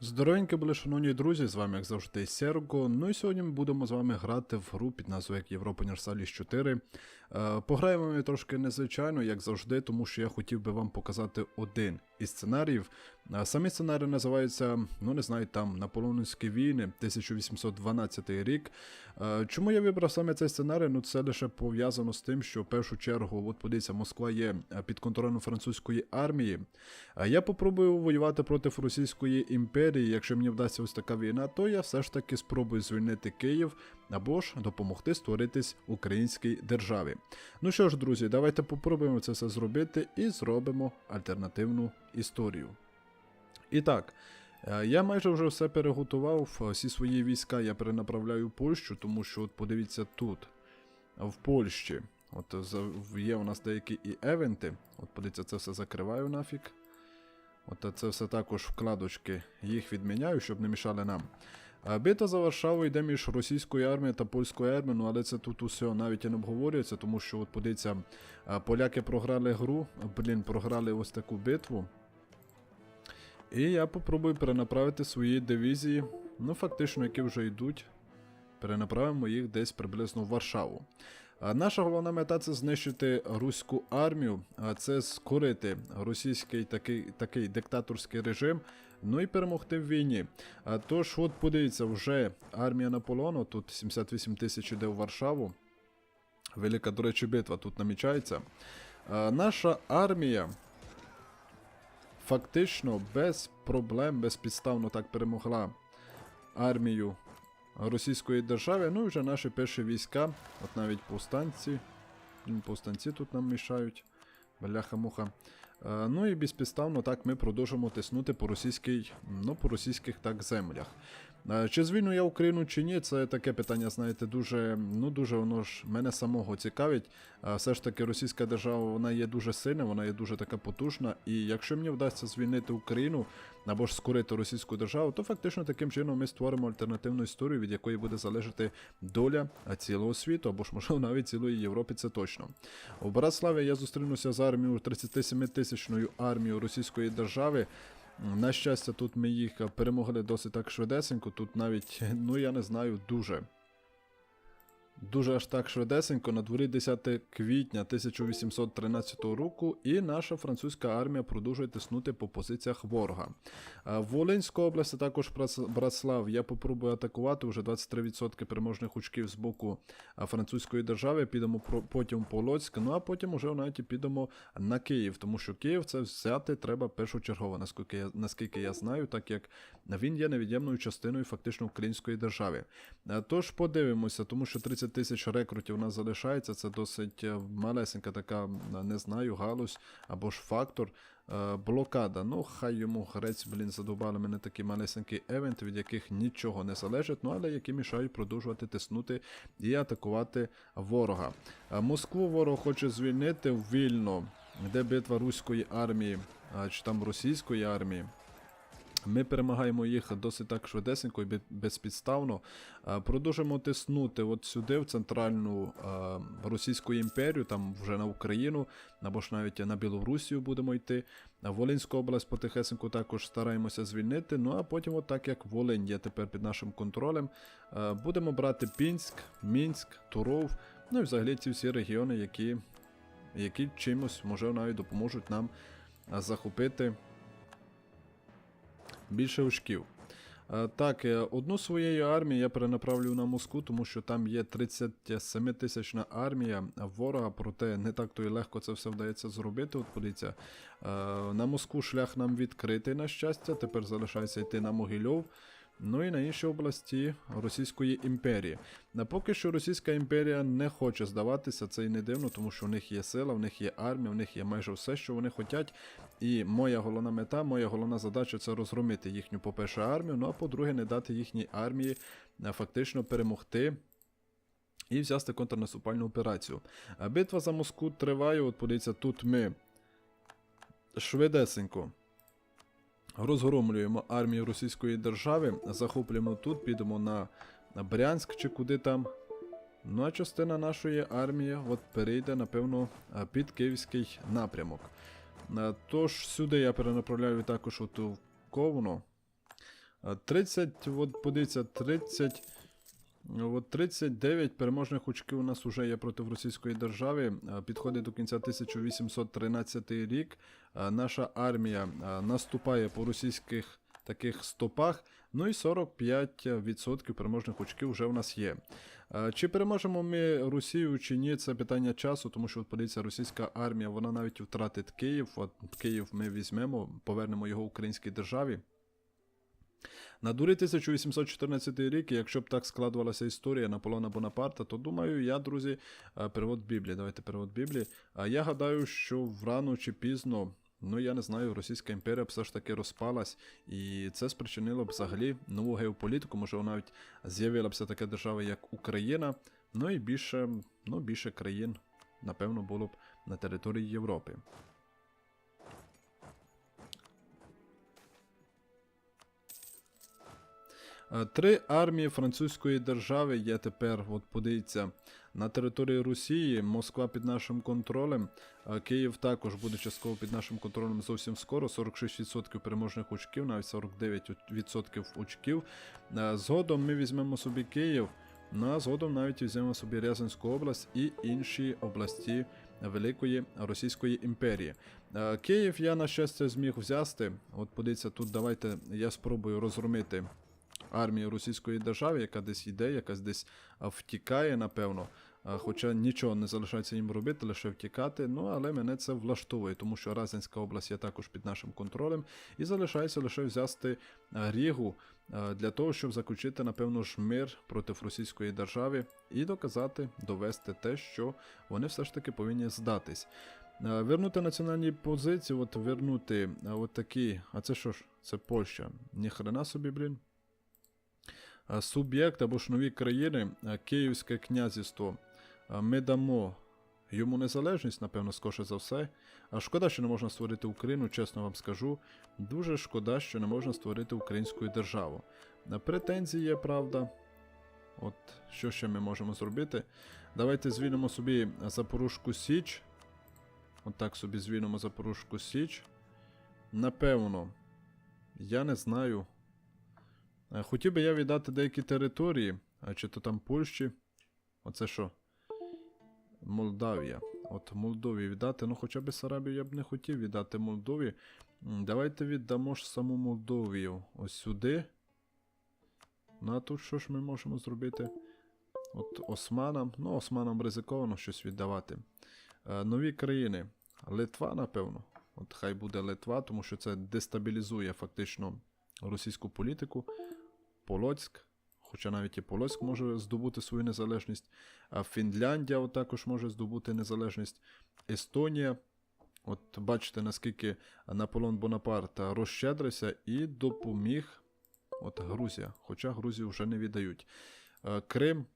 Здоровенькі були, шановні друзі, з вами, як завжди, Серго. Ну і сьогодні ми будемо з вами грати в гру під назвою як Європа Універсаліс 4. Е, Пограємо ми трошки незвичайно, як завжди, тому що я хотів би вам показати один із сценаріїв. Самі сценарії називаються, ну не знаю, там Наполеонські війни, 1812 рік. Чому я вибрав саме цей сценарій? Ну це лише пов'язано з тим, що в першу чергу, от подивіться, Москва є е, під контролем французької армії. Я попробую воювати проти Російської імперії. Якщо мені вдасться ось така війна, то я все ж таки спробую звільнити Київ або ж допомогти створитись українській державі. Ну що ж, друзі, давайте попробуємо це все зробити і зробимо альтернативну історію. І так, е, я майже вже все переготував. Всі свої війська я перенаправляю в Польщу, тому що от подивіться тут, в Польщі. От є у нас деякі і евенти. От подивіться, це все закриваю нафіг. От це все також вкладочки, їх відміняю, щоб не мішали нам. А Битва за Варшаву йде між російською армією та польською армією, ну але це тут усе навіть і не обговорюється, тому що, от подивіться, поляки програли гру, блін, програли ось таку битву. І я попробую перенаправити свої дивізії, ну фактично, які вже йдуть. Перенаправимо їх десь приблизно в Варшаву. Наша головна мета це знищити руську армію, а це скорити російський такий, такий диктаторський режим, ну і перемогти в війні. А тож, от подивіться, вже армія Наполеону, тут 78 тисяч іде в Варшаву. Велика, до речі, битва тут намічається. А Наша армія фактично без проблем, безпідставно так перемогла армію Російської держави. Ну і вже наші перші війська, от навіть повстанці. Повстанці тут нам мішають. Бляха-муха. Е, Ну і безпідставно так ми продовжимо тиснути по російській, ну, по російських так землях. Е, Чи звільню я Україну чи ні, це таке питання, знаєте, дуже, ну дуже воно ж мене самого цікавить. Все ж таки, російська держава вона є дуже сильна, вона є дуже така потужна. І якщо мені вдасться звільнити Україну або ж скорити російську державу, то фактично таким чином ми створимо альтернативну історію, від якої буде залежати доля цілого світу, або ж можливо навіть цілої Європи, це точно. У Братславі я зустрінуся з армією 37-тисячною армією російської держави. На щастя, тут ми їх перемогли досить так швидесенько. Тут навіть, ну я не знаю, дуже. Дуже аж так швидесенько, на дворі 10 квітня 1813 року, і наша французька армія продовжує тиснути по позиціях ворога. А В Волинську область, а також Братслав, я попробую атакувати вже 23% переможних очків з боку французької держави. Підемо потім по Лоцьк, ну а потім уже навіть підемо на Київ, тому що Київ це взяти треба першочергово, наскільки я, наскільки я знаю, так як він є невід'ємною частиною фактично української держави. Тож подивимося, тому що 30 тисяч рекрутів у нас залишається. Це досить е, малесенька така, не знаю, галузь або ж фактор. Е, Блокада. Ну, хай йому грець, блін, задовбали мене такі малесенькі евенти, від яких нічого не залежить, ну але які мішають продовжувати тиснути і атакувати ворога. Е, Москву ворог хоче звільнити вільно, де битва руської армії, чи там російської армії. Ми перемагаємо їх досить так швидесенько і безпідставно. Е, Продовжимо тиснути от сюди, в центральну е, Російську імперію, там вже на Україну, або ж навіть на Білорусію будемо йти. Волинську область потихесеньку також стараємося звільнити. Ну а потім, от так як Волинь є тепер під нашим контролем, е, будемо брати Пінськ, Мінськ, Туров, ну і взагалі ці всі регіони, які, які чимось, може, навіть допоможуть нам захопити більше очків. Е, Так, е, одну своєї армії я перенаправлю на Москву, тому що там є 37 тисячна армія ворога, проте не так то і легко це все вдається зробити. От подивіться, е, на Москву шлях нам відкритий, на щастя. Тепер залишається йти на Могильов. Ну і на інші області Російської імперії. На поки що Російська імперія не хоче здаватися, це і не дивно, тому що у них є сила, в них є армія, в них є майже все, що вони хочуть. І моя головна мета, моя головна задача це розгромити їхню, по-перше, армію, ну а по-друге, не дати їхній армії е, фактично перемогти. І взяти контрнаступальну операцію. А Битва за Москву триває. От подивіться, тут ми швидесенько розгромлюємо армію Російської держави, захоплюємо тут, підемо на Брянськ чи куди там. Ну а частина нашої армії от перейде, напевно, е, під Київський напрямок. Е, Тож сюди я перенаправляю також от в Ковно. 30, от подивіться, 30. От 39 переможних очків у нас вже є проти російської держави. Підходить до кінця 1813 рік. Наша армія наступає по російських таких стопах. Ну і 45% переможних очків вже в нас є. Чи переможемо ми Росію чи ні, це питання часу, тому що от подивіться, російська армія вона навіть втратить Київ. От Київ ми візьмемо, повернемо його українській державі. На дурі 1814 рік, якщо б так складувалася історія Наполеона Бонапарта, то думаю, я, друзі, е, перевод Біблії. Давайте перевод Біблії. Я гадаю, що врано чи пізно, ну я не знаю, Російська імперія все ж таки розпалась, і це спричинило б взагалі нову геополітику. Може, навіть з'явилася така держава, як Україна. Ну і більше, ну, більше країн, напевно, було б на території Європи. Три армії французької держави є тепер, от подивіться, на території Росії, Москва під нашим контролем, Київ також буде частково під нашим контролем зовсім скоро. 46% переможних очків, навіть 49% очків. Е, Згодом ми візьмемо собі Київ, ну а згодом навіть візьмемо собі Рязанську область і інші області Великої Російської імперії. Е, Київ я, на щастя, зміг взяти. От подивіться, тут давайте я спробую розгромити армію Російської держави, яка десь йде, якась десь втікає, напевно. Хоча нічого не залишається їм робити, лише втікати. Ну але мене це влаштовує, тому що Разинська область є також під нашим контролем, і залишається лише взяти Рігу для того, щоб заключити, напевно ж, мир проти російської держави і доказати, довести те, що вони все ж таки повинні здатись. Вернути національні позиції, от вернути от такі. А це що ж? Це Польща. Ніхрена собі, блін. А, Суб'єкт або ж нові країни, Київське князівство. А, Ми дамо йому незалежність, напевно, скорше за все. А шкода, що не можна створити Україну, чесно вам скажу. Дуже шкода, що не можна створити українську державу. Претензії є, правда. От що ще ми можемо зробити? Давайте звільнимо собі Запорожку Січ. От так собі звільнимо Запорожку Січ. Напевно, я не знаю. Е, Хотів би я віддати деякі території, а чи то там Польщі. Оце що? Молдавія. От Молдові віддати. Ну, хоча б Сарабію я б не хотів віддати Молдові. Давайте віддамо ж саму Молдовію ось сюди. Ну а тут що ж ми можемо зробити? От Османам. Ну, Османам ризиковано щось віддавати. Е, нові країни. Литва, напевно. От хай буде Литва, тому що це дестабілізує фактично російську політику. Полоцьк, хоча навіть і Полоцьк може здобути свою незалежність, а Фінляндія також може здобути незалежність, Естонія. От бачите, наскільки Наполеон Бонапарт розщедрився і допоміг от Грузія, хоча Грузію вже не віддають. Е, Крим.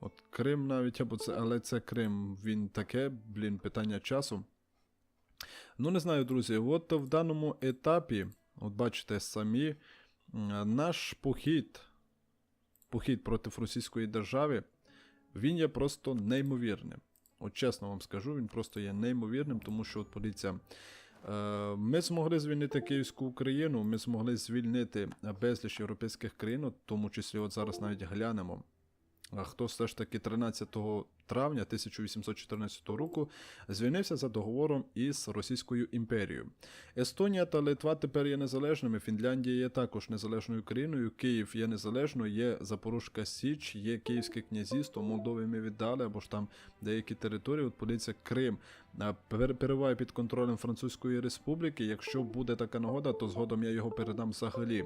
От Крим навіть, або це, але це Крим, він таке, блін, питання часу. Ну, не знаю, друзі, от в даному етапі, от бачите самі, наш похід, похід проти російської держави, він є просто неймовірним. От чесно вам скажу, він просто є неймовірним, тому що, от подивіться, е, ми змогли звільнити Київську Україну, ми змогли звільнити безліч європейських країн, в тому числі от зараз навіть глянемо. А хто все ж таки 13 травня 1814 року звільнився за договором із Російською імперією. Естонія та Литва тепер є незалежними. Фінляндія є також незалежною країною. Київ є незалежною, є Запорожка Січ, є Київське князівство. Молдові ми віддали, або ж там деякі території. От подивіться, Крим перебуває під контролем Французької Республіки. Якщо буде така нагода, то згодом я його передам взагалі.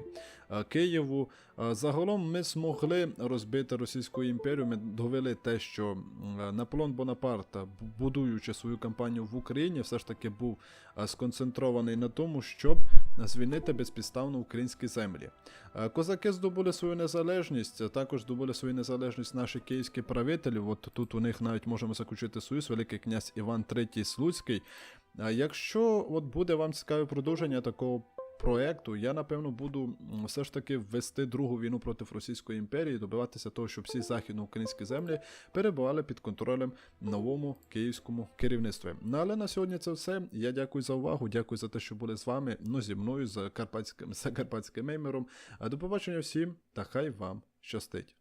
Києву загалом ми змогли розбити Російську імперію. Ми довели те, що Наполеон Бонапарта, будуючи свою кампанію в Україні, все ж таки був сконцентрований на тому, щоб звільнити безпідставно українські землі. Козаки здобули свою незалежність, також здобули свою незалежність наші київські правителі. От тут у них навіть можемо заключити союз, Великий князь Іван III Слуцький. Якщо от буде вам цікаве продовження такого проекту я напевно буду все ж таки ввести другу війну проти Російської імперії, добиватися того, щоб всі західноукраїнські землі перебували під контролем новому київському керівництві. Ну але на сьогодні це все. Я дякую за увагу. Дякую за те, що були з вами. Ну зі мною, з карпатським, за карпатським меймером. До побачення всім та хай вам щастить.